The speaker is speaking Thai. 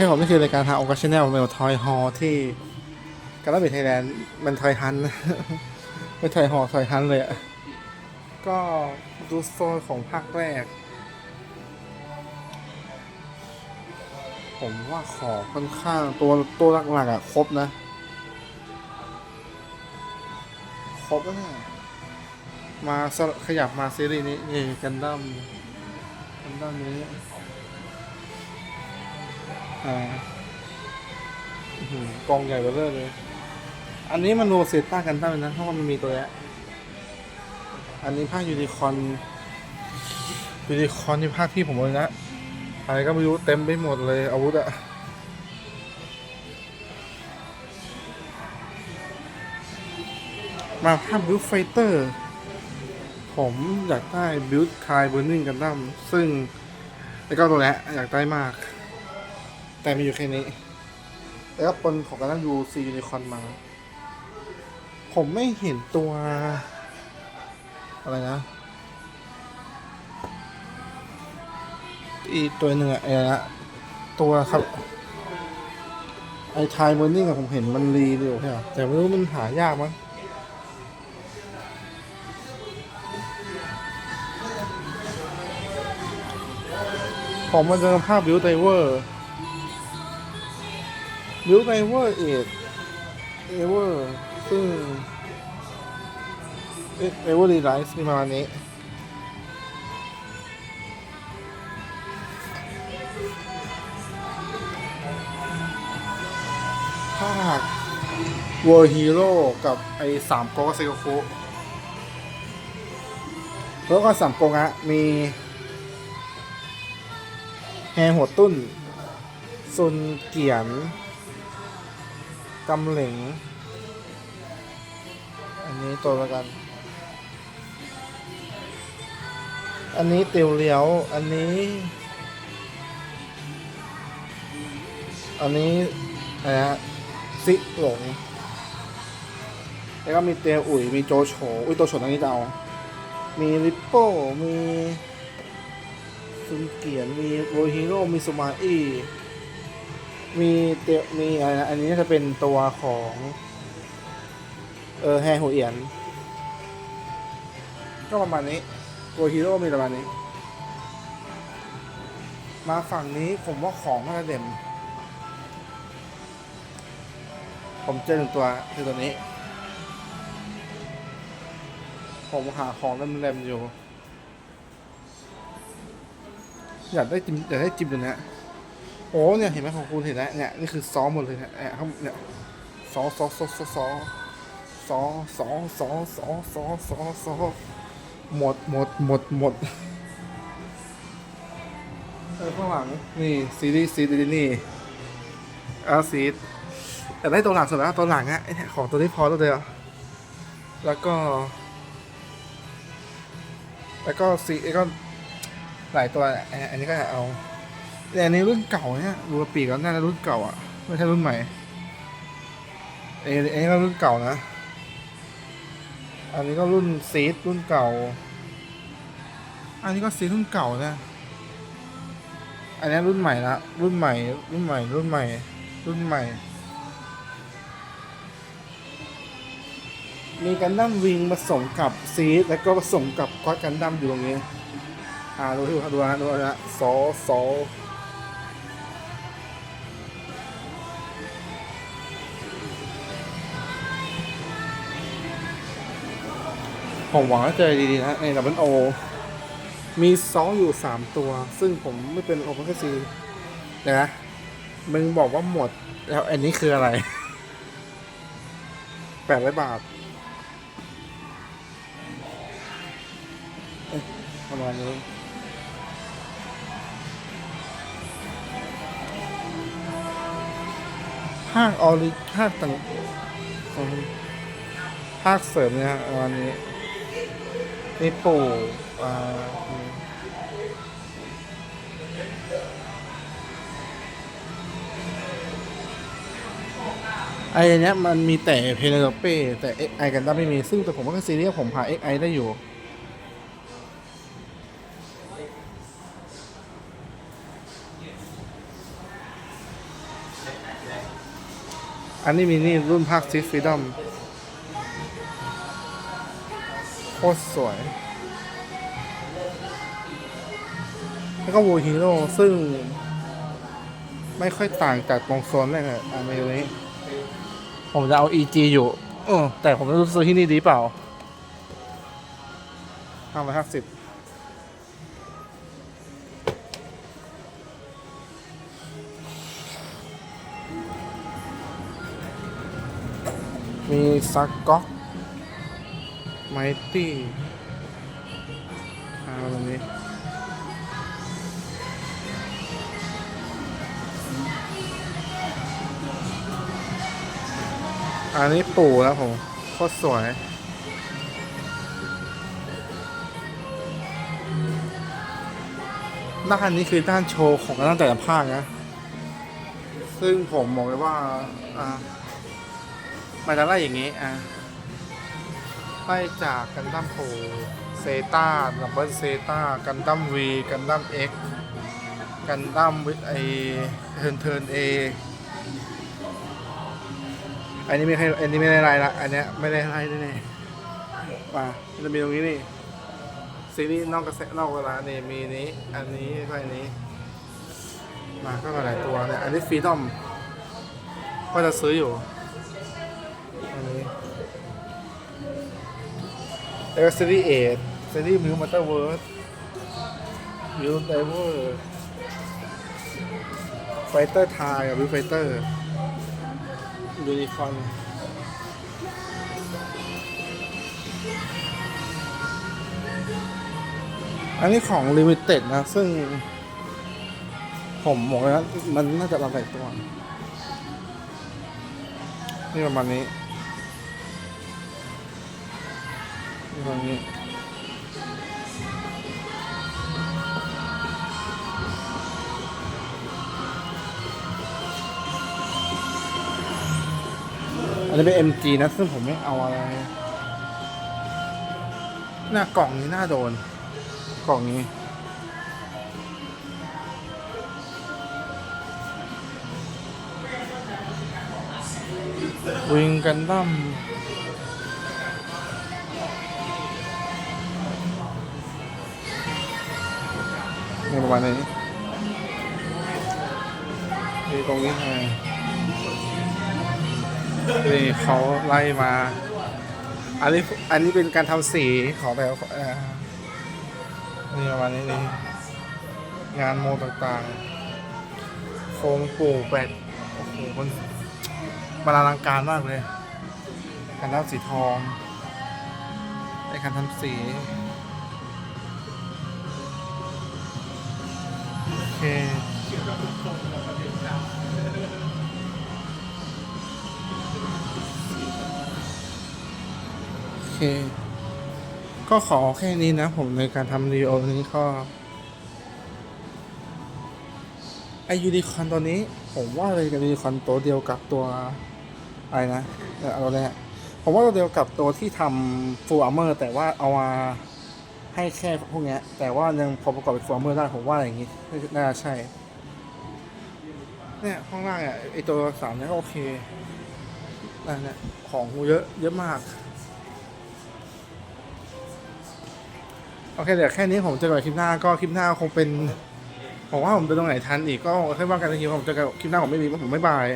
ให้ผมนี่คือรายการทางโอกาชแนลเมลทอยฮอที่กาลาเบทไทยแลนด์มันทอยฮันไม่ทอยฮอทอยฮันเลยอะก็ดูโซนของภาคแรก ผมว่าขอค่อนข้างตัวตัวหลักๆอะครบนะ ครบแล้วเนี่ยมาขยับมาซีรีส์นี้นี่กันดั้มกันดั้มนี้ อ่ากองใหญ่เบ้อเร่อเลย อันนี้มันโนเซต้ากันตั้งนะเพราะมันมีตัวเนี้อันนี้ภาคยูนิคอนยูนิคอนที่ภาคที่ผมเลยนะ อะไรก็ไม่รู้เต็มไปหมดเลยอาวุธอะมาภาพบิวไฟเตอร์ ผมอยากได้บิวคายเบอร์นิงกันดั้มซึ่งไอ้ก้าตัวเนี้อยากได้มาก แต่มีอยู่แค่นี้ แล้วก็ปนของการนั่งดูซียูนิคอนมา ผมไม่เห็นตัว อะไรนะ อีตัวหนึ่งอะไอ้นะตัวครับไอ้ทายเมอร์นิ่งอะผมเห็นมันรีอยู่ใช่ไหมแต่ไม่รู้มันหายากมั้งผมมาเจอภาพบิวไดเวอร์ บิวไดเวอร์เอ็ดเอเวอร์ซึ่งเอเวอร์รีไลซ์มีประมาณนี้ภาค World Hero กับไอ้สามโกงเซโกคุแล้วก็สามโกงะมีแฮหัวตุ้นซุนเกียน กำเหลงอันนี้ตัวละกัน อันนี้ตียวเหลียว อันนี้ อันนี้อะไรนะซิหลง แล้วก็มีเตียวอุ๋ย มีโจโฉ อุ้ยโจโฉอันนี้จะเอา มีริปโป้ มีซุนเกียน มีโรฮิโร่ มีสุมาอี้ มีเตมีอะไรนะอันนี้จะเป็นตัวของเออแฮหัวเอียน ก็ประมาณนี้โรฮิโร่มีประมาณนี้ มาฝั่งนี้ผมว่าของน่าจะเด่นผมเจอหนึ่งตัวคือตัวนี้ ผมหาของเล่มๆอยู่ อยากได้จิมอยากได้จิมตัวนี้ โอ้เนี่ยเห็นไหมของคุณเห็นไหมเนี่ยนี่คือซ้อมหมดเลยเนี่ยเนี่ยเขาเนี่ยซ้อซ้อซ้อซ้อซ้อซ้อซ้อซ้อซ้อซ้อซ้อซ้อหมดหมดหมดหมดเออข้างหลังนี่ซีรีส์ซีรีส์นี่อาซีดแต่ได้ตัวหลังสุดแล้วตัวหลังอะไอ้เนี่ยของตัวนี้พอตัวเดียวแล้วก็ แล้วก็ซีแล้วก็หลายตัวอันอันนี้ก็เอา แต่อันนี้รุ่นเก่าเนี่ยดูปีกแล้วน่าจะรุ่นเก่าอะ ไม่ใช่รุ่นใหม่ เอยอันนี้ก็รุ่นเก่านะ อันนี้ก็รุ่นซีดรุ่นเก่า อันนี้ก็ซีดรุ่นเก่านะ อันนี้รุ่นใหม่ละรุ่นใหม่ รุ่นใหม่ รุ่นใหม่ รุ่นใหม่ มีกันดั้มวิงผสมกับซีดแล้วก็ผสมกับก๊อตกันดั้มอยู่ตรงนี้อ่าดูที่ดูนะดูนะสอสอ ผมหวังว่าเจอดีๆนะในดับเบิลโอมีซออยู่สามตัว ซึ่งผมไม่เป็นโอเพนซีเดี๋ยวนะมึงบอกว่าหมด แล้วอันนี้คืออะไรแปดร้อยบาทเอ๊ะประมาณนี้ภาคออริภาคต่างของภาคเสริมเนี่ยฮะประมาณนี้ มีปู่อ่าไอเนี้ยมันมีแต่เพเนโลเป้แต่เอ็กไอกันได้ไม่มี ซึ่งแต่ผมว่าซีรีส์ผมหาเอ็กไอได้อยู่ อันนี้มีนี่รุ่นภาคซิฟรีดอม คตรสวย แล้วก็วูฮีโร่ซึ่ง ไม่ค่อยต่างจากตรงโซนแรกอะอันนี้ผมจะเอา EG อยู่เออแต่ผมไม่รู้ซื้อที่นี่ดีเปล่าห้าร้อยห้าสิบมีซักก๊อก ไมตี้อาตรงนี้อันนี้ปู่แล้วผมโคตรสวย ด้านนี้คือด้านโชว์ของตั้งแต่ละภาคนะ ซึ่งผมบอกเลยว่า อ่า มันจะไล่อย่างนี้ อ่า ไล่จากกันดั้มโปเซตาดับเบิลเซตากันดั้มวีกันดั้มเอ็กกันดั้มวิไอเทิร์นเทิร์นเออันนี้ไม่ใช่อันนี้ไม่ได้ไล่ละอันเนี้ยไม่ได้ไล่แน่ๆมามันจะมีตรงนี้นี่ซีรีส์นอกกระแสนอกเวลาเนี่ยมีนี้ อันนี้ก็อันนี้ มาก็หลายตัวเนี่ยอันนี้ฟรีดอมก็จะซื้ออยู่ แล้วก็ซีรีส์เอทซีรีส์มิวมัตเตอร์เวิร์ดมิวไดเวอร์ไฟเตอร์ไทยกับวิวไฟเตอร์ยูนิคอร์นอันนี้ของ Limited นะ ซึ่ง ผมบอกเลยนะมันน่าจะระบายตัว นี่ประมาณนี้ นี่ประมาณนี้อันนี้เป็น MG นะ ซึ่งผมไม่เอาอะไร หน้ากล่องนี้น่าโดน กล่องนี้วิงกันดั้ม นี่ประมาณนี้นี่ตรงนี้ไงนี่เขาไล่มา อันนี้อันนี้เป็นการทำสีของแต่ละเอ่อนี่ประมาณนี้นี่งานโมต่างๆ โครงปู่เป็ดโอ้โหมันมันอลังการมากเลยการทำสีทองไอ้การทำสี เคโอเค ก็ขอแค่นี้นะผมในการทำรีโอนี้ก็ไอยูนิคอนตัวนี้ ผมว่าเลยกับยูนิคอนตัวเดียวกับตัวอะไรนะเอาตัวเนี้ยผมว่าตัวเดียวกับตัวที่ทำฟูลอาร์เมอร์แต่ว่าเอามา ให้แค่พวกเนี้ย แต่ว่ายังพอประกอบเป็นฟอาร์เมอร์ได้ผมว่าอย่างงี้น่าจะใช่ เนี่ยข้างล่างอะไอตัวสามเนี้ยก็โอเคนั่นแหละของเยอะเยอะมาก โอเคเดี๋ยวแค่นี้ผมจอกันคลิปหน้าก็คลิปหน้าคงเป็นผมว่าผมไปตรงไหนทันอีกก็ค่อยว่ากันในคลิปผมจอกันคลิปหน้าผมไม่มีผมไม่บาย